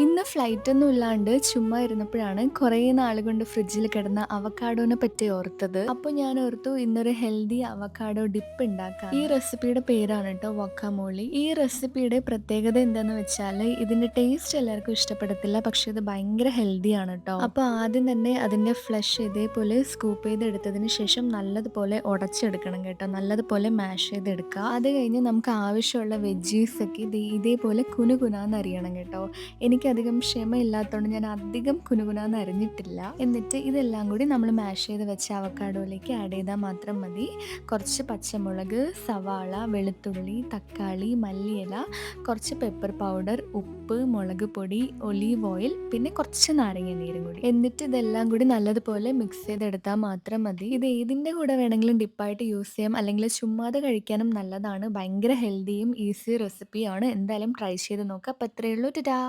ഇന്ന് ഫ്ലൈറ്റൊന്നും ഇല്ലാണ്ട് ചുമ്മാ ഇരുന്നപ്പോഴാണ് കുറേ നാൾ കൊണ്ട് ഫ്രിഡ്ജിൽ കിടന്ന അവക്കാഡോനെ പറ്റി ഓർത്തത്. അപ്പോൾ ഞാൻ ഓർത്തു ഇന്നൊരു ഹെൽത്തി അവക്കാഡോ ഡിപ്പ് ഉണ്ടാക്കാം. ഈ റെസിപ്പിയുടെ പേരാണ് കേട്ടോ വക്കാമോളി ഈ റെസിപ്പിയുടെ പ്രത്യേകത എന്താന്ന് വെച്ചാൽ ഇതിന്റെ ടേസ്റ്റ് എല്ലാവർക്കും ഇഷ്ടപ്പെടത്തില്ല പക്ഷെ ഇത് ഭയങ്കര ഹെൽത്തി ആണ് കേട്ടോ അപ്പോൾ ആദ്യം തന്നെ അതിന്റെ ഫ്ലഷ് ഇതേപോലെ സ്കൂപ്പ് ചെയ്തെടുത്തതിന് ശേഷം നല്ലതുപോലെ ഉടച്ചെടുക്കണം കേട്ടോ. നല്ലതുപോലെ മാഷ് ചെയ്തെടുക്കുക. അത് കഴിഞ്ഞ് നമുക്ക് ആവശ്യമുള്ള വെജീസ് ഒക്കെ ഇത് ഇതേപോലെ കുനുകുനാന്ന് അറിയണം കേട്ടോ. എനിക്കധികം ക്ഷമയില്ലാത്തതുകൊണ്ട് ഞാൻ അധികം കുനുകുനാന്ന് അരിഞ്ഞിട്ടില്ല എന്നിട്ട് ഇതെല്ലാം കൂടി നമ്മൾ മാഷ് ചെയ്ത് വെച്ച അവക്കാടോയിലേക്ക് ആഡ് ചെയ്താൽ മാത്രം മതി. കുറച്ച് പച്ചമുളക് സവാള വെളുത്തുള്ളി തക്കാളി മല്ലിയില കുറച്ച് പെപ്പർ പൗഡർ ഉപ്പ് മുളക് പൊടി ഒലീവ് ഓയിൽ പിന്നെ കുറച്ച് നാരങ്ങ നീരും കൂടി. എന്നിട്ട് ഇതെല്ലാം കൂടി നല്ലതുപോലെ മിക്സ് ചെയ്തെടുത്താൽ മാത്രം മതി. ഇത് ഏതിന്റെ കൂടെ വേണമെങ്കിലും ഡിപ്പായിട്ട് യൂസ് ചെയ്യാം. അല്ലെങ്കിൽ ചുമ്മാതെ കഴിക്കാനും നല്ലതാണ്. ഭയങ്കര ഹെൽത്തിയും ഈസി റെസിപ്പിയാണ് എന്തായാലും ട്രൈ ചെയ്ത് നോക്കാം. അപ്പോൾ ഇത്രയേ ഉള്ളൂ. ടാ